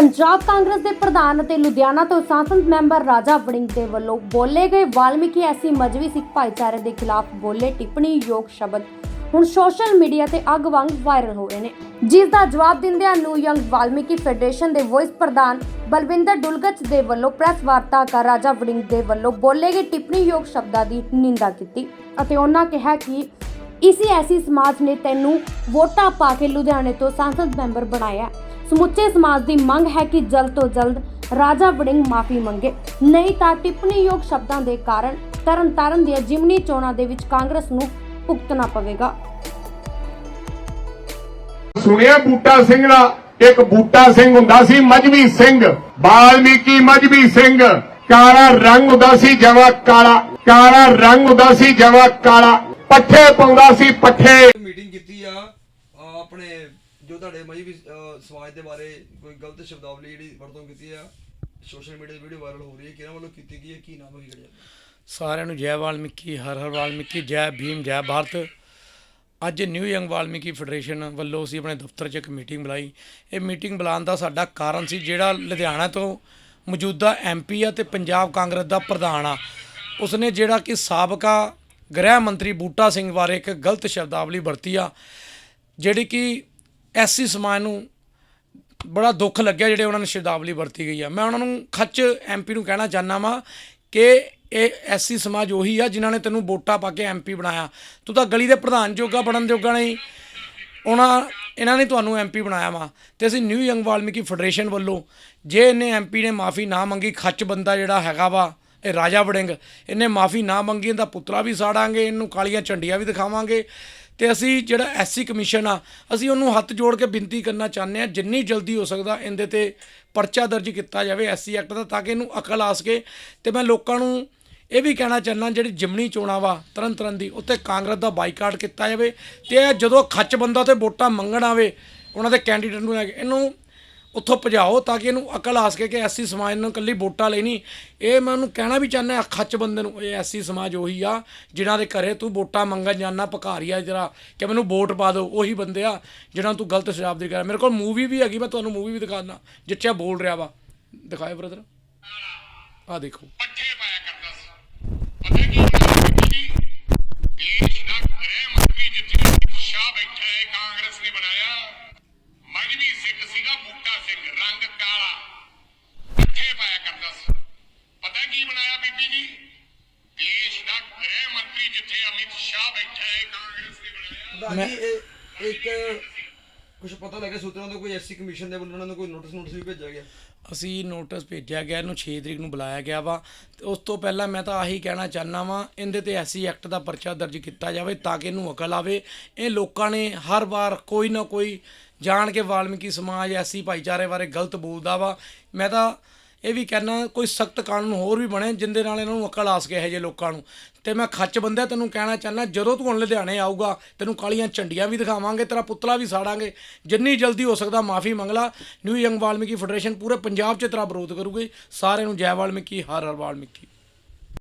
ਪੰਜਾਬ ਕਾਂਗਰਸ ਦੇ ਪ੍ਰਧਾਨ ਅਤੇ ਲੁਧਿਆਣਾ ਤੋਂ ਸੰਸਦ ਮੈਂਬਰ ਰਾਜਾ ਵੜਿੰਗ ਦੇ ਵੱਲੋਂ ਬੋਲੇ ਗਏ ਵਾਲਮੀਕੀ ਐਸੀ ਮਜਵੀ ਸਿੱਖ ਭਾਈਚਾਰੇ ਦੇ ਖਿਲਾਫ ਬੋਲੇ ਟਿੱਪਣੀ ਯੋਗ ਸ਼ਬਦ ਹੁਣ ਸੋਸ਼ਲ ਮੀਡੀਆ ਤੇ ਅੱਗ ਵਾਂਗ ਵਾਇਰਲ ਹੋ ਰਹੇ ਨੇ। ਜਿਸ ਦਾ ਜਵਾਬ ਦਿੰਦਿਆਂ ਨਿਊ ਯੰਗ ਵਾਲਮੀਕੀ ਫੈਡਰੇਸ਼ਨ ਦੇ ਵਾਇਸ ਪ੍ਰਧਾਨ ਬਲਵਿੰਦਰ ਡੁਲਗਚ ਦੇ ਵੱਲੋਂ ਪ੍ਰੈਸ ਵਾਰਤਾਕਾਰ ਰਾਜਾ ਵੜਿੰਗ ਦੇ ਵੱਲੋਂ ਬੋਲੇ ਗਏ ਟਿੱਪਣੀ ਯੋਗ ਸ਼ਬਦਾਂ ਦੀ ਨਿੰਦਾ ਕੀਤੀ ਅਤੇ ਉਹਨਾਂ ਕਿਹਾ ਕਿ ਇਸੀ ਐਸੀ ਸਮਾਜ ਨੇ ਤੈਨੂੰ ਵੋਟਾਂ ਪਾ ਕੇ ਲੁਧਿਆਣੇ ਤੋਂ ਸੰਸਦ ਮੈਂਬਰ ਬਣਾਇਆ। ਸਮੁੱਚੇ ਸਮਾਜ ਦੀ ਮੰਗ ਹੈ ਕਿ ਜਲਦ ਤੋਂ ਜਲਦ ਰਾਜਾ ਵੜਿੰਗ ਮਾਫੀ ਮੰਗੇ। ਨਹੀਂ ਤਾਂ ਟਿੱਪਣੀਯੋਗ ਸ਼ਬਦਾਂ ਦੇ ਕਾਰਨ ਤਰਨਤਾਰਨ ਦੀਆਂ ਜਿਮਨੀ ਚੋਣਾਂ ਦੇ ਵਿੱਚ ਕਾਂਗਰਸ ਨੂੰ ਭੁਗਤਣਾ ਪਵੇਗਾ। ਸੁਣਿਆ ਬੂਟਾ ਸਿੰਘ ਦਾ? ਇੱਕ ਬੂਟਾ ਸਿੰਘ ਹੁੰਦਾ ਸੀ ਮਜਬੀ ਸਿੰਘ। ਬਾਲਮੀਕੀ ਮਜਬੀ ਸਿੰਘ। ਕਾਲਾ ਰੰਗ ਹੁੰਦਾ ਸੀ ਜਵਾ ਕਾਲਾ। ਕਾਲਾ ਰੰਗ ਹੁੰਦਾ ਸੀ ਜਵਾ ਕਾਲਾ। ਪੱਠੇ ਪਾਉਂਦਾ ਸੀ ਪੱਠੇ। ਮੀਟਿੰਗ ਕੀਤੀ ਆ ਆ। ਆਪਣੇ ਜੋ ਤੁਹਾਡੇ ਮਜਬੀ ਸਮਾਜ ਦੇ ਬਾਰੇ ਕੋਈ ਗਲਤ ਸ਼ਬਦਾਵਲੀ ਜਿਹੜੀ ਵਰਤੋਂ ਕੀਤੀ ਆ, ਸੋਸ਼ਲ ਮੀਡੀਆ ਤੇ ਵੀਡੀਓ ਵਾਇਰਲ ਹੋ ਰਹੀ ਹੈ, ਕਿਹਨਾਂ ਵੱਲੋਂ ਕੀਤੀ ਗਈ ਹੈ, ਕੀ ਨਾਮ ਹੈ ਕਿਹੜਾ ਸਾਰਿਆਂ ਨੂੰ ਜੈ ਵਾਲਮੀਕੀ, ਹਰ ਹਰ ਵਾਲਮੀਕੀ, ਜੈ ਭੀਮ, ਜੈ ਭਾਰਤ। ਅੱਜ ਨਿਊ ਯੰਗ ਵਾਲਮੀਕੀ ਫੈਡਰੇਸ਼ਨ ਵੱਲੋਂ ਅਸੀਂ ਆਪਣੇ ਦਫ਼ਤਰ 'ਚ ਇੱਕ ਮੀਟਿੰਗ ਬੁਲਾਈ। ਇਹ ਮੀਟਿੰਗ ਬੁਲਾਉਣ ਦਾ ਸਾਡਾ ਕਾਰਨ ਸੀ, ਜਿਹੜਾ ਲੁਧਿਆਣਾ ਤੋਂ ਮੌਜੂਦਾ ਐਮਪੀ ਆ ਤੇ ਪੰਜਾਬ ਕਾਂਗਰਸ ਦਾ ਪ੍ਰਧਾਨ ਆ। ਉਸਨੇ ਜਿਹੜਾ ਕਿ ਸਾਬਕਾ ਗ੍ਰਹਿ ਮੰਤਰੀ ਬੂਟਾ ਸਿੰਘ ਬਾਰੇ ਇੱਕ ਗਲਤ ਸ਼ਬਦਾਵਲੀ ਵਰਤੀ ਆ। ਜਿਹੜੀ ਕਿ ਐਸੀ ਸਮਾਜ ਨੂੰ ਬੜਾ ਦੁੱਖ ਲੱਗਿਆ ਜਿਹੜੇ ਉਹਨਾਂ ਨੇ ਸ਼ਬਦਾਵਲੀ ਵਰਤੀ ਗਈ ਆ। ਮੈਂ ਉਹਨਾਂ ਨੂੰ ਖੱਚ ਐਮਪੀ ਨੂੰ ਕਹਿਣਾ ਚਾਹੁੰਦਾ ਵਾਂ ਕਿ ਇਹ ਐਸੀ ਸਮਾਜ ਉਹੀ ਆ ਜਿਨ੍ਹਾਂ ਨੇ ਤੈਨੂੰ ਵੋਟਾਂ ਪਾ ਕੇ ਐਮਪੀ ਬਣਾਇਆ। ਤੂੰ ਤਾਂ ਗਲੀ ਦੇ ਪ੍ਰਧਾਨ ਜੋਗਾ ਬਣਨ ਜੋਗਾ ਨਹੀਂ। ਉਹਨਾਂ, ਇਹਨਾਂ ਨੇ ਤੁਹਾਨੂੰ ਐਮਪੀ ਬਣਾਇਆ ਵਾ। ਤੇ ਅਸੀਂ ਨਿਊ ਯੰਗ ਵਾਲਮੀਕੀ ਫੈਡਰੇਸ਼ਨ ਵੱਲੋਂ ਜੇ ਇਹਨੇ ਐਮਪੀ ਨੇ ਮਾਫੀ ਨਾ ਮੰਗੀ, ਖੱਚ ਬੰਦਾ ਜਿਹੜਾ ਹੈਗਾ ਵਾ, ਇਹ ਰਾਜਾ ਵੜਿੰਗ, ਇਹਨੇ ਮਾਫੀ ਨਾ ਮੰਗੀ, ਇਹਦਾ ਪੁੱਤਰਾ ਵੀ ਸਾੜਾਂਗੇ, ਇਹਨੂੰ ਕਾਲੀਆਂ ਝੰਡੀਆਂ ਵੀ ਦਿਖਾਵਾਂਗੇ। ਤੇ ਅਸੀਂ ਜਿਹੜਾ ਐਸਸੀ ਕਮਿਸ਼ਨ ਆ, ਅਸੀਂ ਉਹਨੂੰ ਹੱਥ ਜੋੜ ਕੇ ਬੇਨਤੀ ਕਰਨਾ ਚਾਹੁੰਦੇ ਆ ਜਿੰਨੀ ਜਲਦੀ ਹੋ ਸਕਦਾ ਇਹਦੇ ਤੇ ਪਰਚਾ ਦਰਜ ਕੀਤਾ ਜਾਵੇ ਐਸਸੀ ਐਕਟ ਦਾ, ਤਾਂ ਕਿ ਇਹਨੂੰ ਅਕਲ ਆ ਸਕੇ। ਤੇ ਮੈਂ ਲੋਕਾਂ ਨੂੰ ਇਹ ਵੀ ਕਹਿਣਾ ਚਾਹੁੰਦਾ, ਜਿਹੜੀ ਜਿਮਣੀ ਚੋਣਾਂ ਵਾ ਤਰਨ ਤਰਨ ਦੀ ਉੱਤੇ ਕਾਂਗਰਸ ਦਾ ਬਾਈਕਾਟ ਕੀਤਾ ਜਾਵੇ ਤੇ ਇਹ ਜਦੋਂ ਖੱਚ ਬੰਦਾ ਤੇ ਵੋਟਾਂ ਮੰਗਣ ਆਵੇ, ਉਹਨਾਂ ਦੇ ਕੈਂਡੀਡੇਟ ਨੂੰ ਲੈ ਕੇ, ਇਹਨੂੰ ਉੱਥੋਂ ਭਜਾਓ ਤਾਂ ਕਿ ਇਹਨੂੰ ਅਕਲ ਆਸ ਕੇ ਕਿ ਐਸੀ ਸਮਾਜ ਨੂੰ ਇਕੱਲੀ ਵੋਟਾਂ ਲਈ ਨਹੀਂ। ਇਹ ਮੈਂ ਉਹਨੂੰ ਕਹਿਣਾ ਵੀ ਚਾਹੁੰਦਾ ਖੱਚ ਬੰਦੇ ਨੂੰ, ਇਹ ਐਸੀ ਸਮਾਜ ਉਹੀ ਆ, ਜਿਨ੍ਹਾਂ ਦੇ ਘਰੇ ਤੂੰ ਵੋਟਾਂ ਮੰਗਣ ਜਾਣਾ ਭਕਾਰੀਆ ਜਿਹੜਾ ਕਿ ਮੈਨੂੰ ਵੋਟ ਪਾ ਦਿਓ, ਉਹੀ ਬੰਦੇ ਆ ਜਿਹਨਾਂ ਨੂੰ ਤੂੰ ਗਲਤ ਸ਼ਬਦ ਕਰ ਮੇਰੇ ਕੋਲ ਮੂਵੀ ਵੀ ਹੈਗੀ, ਮੈਂ ਤੁਹਾਨੂੰ ਮੂਵੀ ਵੀ ਦਿਖਾਉਣਾ ਜਿੱਥੇ ਬੋਲ ਰਿਹਾ ਵਾ। ਦਿਖਾਏ ਬ੍ਰਦਰ ਆ ਦੇਖੋ। ਪੱਠੇ ਪਾਇਆ ਕਰਦਾ ਸੀ। ਪਤਾ ਕੀ ਦੇਸ਼ ਦਾ ਗ੍ਰਹਿ ਮੰਤਰੀ ਜਿੱਥੇ ਸ਼ਾਹ ਬੈਠਾ ਹੈ, ਕਾਂਗਰਸ ਨੇ ਬਣਾਇਆ ਮਜਬੀ ਸਿੰਘ ਸੀਗਾ ਬੂਟਾ ਸਿੰਘ ਰੰਗ ਕਾਲਾ। ਪੱਠੇ ਪਾਇਆ ਕਰਦਾ ਸੀ। ਪਤਾ ਕੀ ਬਣਾਇਆ ਬੀਬੀ ਜੀ? ਦੇਸ਼ ਦਾ ਗ੍ਰਹਿ ਮੰਤਰੀ ਜਿੱਥੇ ਅਮਿਤ ਸ਼ਾਹ ਬੈਠਾ ਹੈ ਕਾਂਗਰਸ ਨੇ ਬਣਾਇਆ। ਜੀ ਇਹ ਇੱਕ ਕੁਝ ਪਤਾ ਲੱਗਿਆ ਸੂਤਰਾਂ ਤੋਂ ਕੋਈ ਐਸਸੀ ਕਮਿਸ਼ਨ ਦੇ ਵੱਲੋਂ ਉਹਨਾਂ ਨੂੰ ਕੋਈ ਨੋਟਿਸ ਨੋਟਿਸ ਵੀ ਭੇਜਿਆ ਗਿਆ? ਅਸੀਂ ਨੋਟਿਸ ਭੇਜਿਆ ਗਿਆ ਇਹਨੂੰ 6 ਤਰੀਕ ਨੂੰ ਬੁਲਾਇਆ ਗਿਆ ਵਾ। ਤੇ ਉਸ ਤੋਂ ਪਹਿਲਾਂ ਮੈਂ ਤਾਂ ਆਹੀ ਕਹਿਣਾ ਚਾਹਨਾ ਵਾਂ ਇਹਦੇ ਤੇ ਐਸੀ ਐਕਟ ਦਾ ਪਰਚਾ ਦਰਜ ਕੀਤਾ ਜਾਵੇ ਤਾਂ ਕਿ ਇਹਨੂੰ ਅਕਲ ਆਵੇ। ਇਹ ਲੋਕਾਂ ਨੇ ਹਰ ਵਾਰ ਕੋਈ ਨਾ ਕੋਈ ਜਾਣ ਕੇ ਵਾਲਮੀਕੀ ਸਮਾਜ, ਐਸੀ ਭਾਈਚਾਰੇ ਬਾਰੇ ਗਲਤ ਬੋਲਦਾ ਵਾ। ਮੈਂ ਤਾਂ ਇਹ ਵੀ ਕਹਿਣਾ ਕੋਈ ਸਖਤ ਕਾਨੂੰਨ ਹੋਰ ਵੀ ਬਣੇ, ਜਿੰਦੇ ਨਾਲ ਇਹਨਾਂ ਨੂੰ ਅਕਲ ਆਸ ਸਕੇ ਇਹੋ ਜਿਹੇ ਲੋਕਾਂ ਨੂੰ। ਤੇ ਮੈਂ ਖੱਚ ਬੰਦਿਆ, ਤੈਨੂੰ ਕਹਿਣਾ ਚਾਹੁੰਦਾ ਜਦੋਂ ਤੂੰ ਹੁਣ ਲੁਧਿਆਣੇ ਆਊਗਾ, ਤੈਨੂੰ ਕਾਲੀਆਂ ਝੰਡੀਆਂ ਵੀ ਦਿਖਾਵਾਂਗੇ, ਤੇਰਾ ਪੁਤਲਾ ਵੀ ਸਾੜਾਂਗੇ। ਜਿੰਨੀ ਜਲਦੀ ਹੋ ਸਕਦਾ ਮਾਫੀ ਮੰਗ ਲਾ। ਨਿਊ ਯੰਗ ਵਾਲਮੀਕੀ ਫੈਡਰੇਸ਼ਨ ਪੂਰੇ ਪੰਜਾਬ 'ਚ ਤੇਰਾ ਵਿਰੋਧ ਕਰੂਗੀ। ਸਾਰਿਆਂ ਨੂੰ ਜੈ ਵਾਲਮੀਕੀ, ਹਰ ਹਰ ਵਾਲਮੀਕੀ।